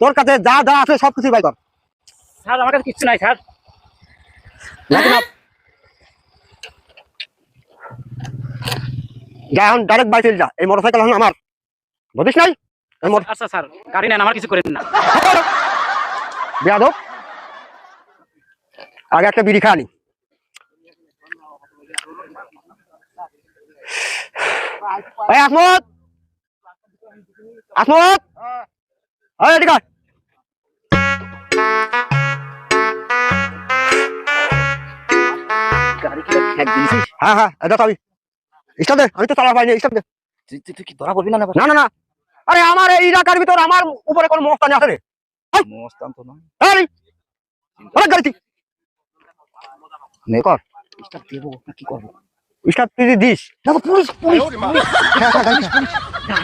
তোর কাছে যা যা আছে সব কিছু বাই কর স্যার আমার কাছে কিচ্ছু নাই স্যার। যা এখন ডাইরেক্ট বাড়ি যা এই মোটরসাইকেল এখন আমার। বুঝিস নাই? আচ্ছা স্যার গাড়ি নেন আমার কিছু করেন না। বেয়াদব। আগে একটা বিড়ি আসমত আসমত কি ঠেক দিয়েছিস হ্যাঁ হ্যাঁ এটা আমি। স্টাপ দে আমি তো চালা পাইনি স্টাপ দে তুই তুই- তুই কি ধরা পড়বি না না? না না না। আরে আমার এই এলাকার ভিতর আমার উপরে কোন মস্তানি আছে রে। মস্তান তো নয়। এই। অনেক গাড়ি নে। কর। স্টার্ট দেবো কি করব? স্টাপ তুই দিস। না পুলিশ পুলিশ হ্যাঁ, হ্যাঁ,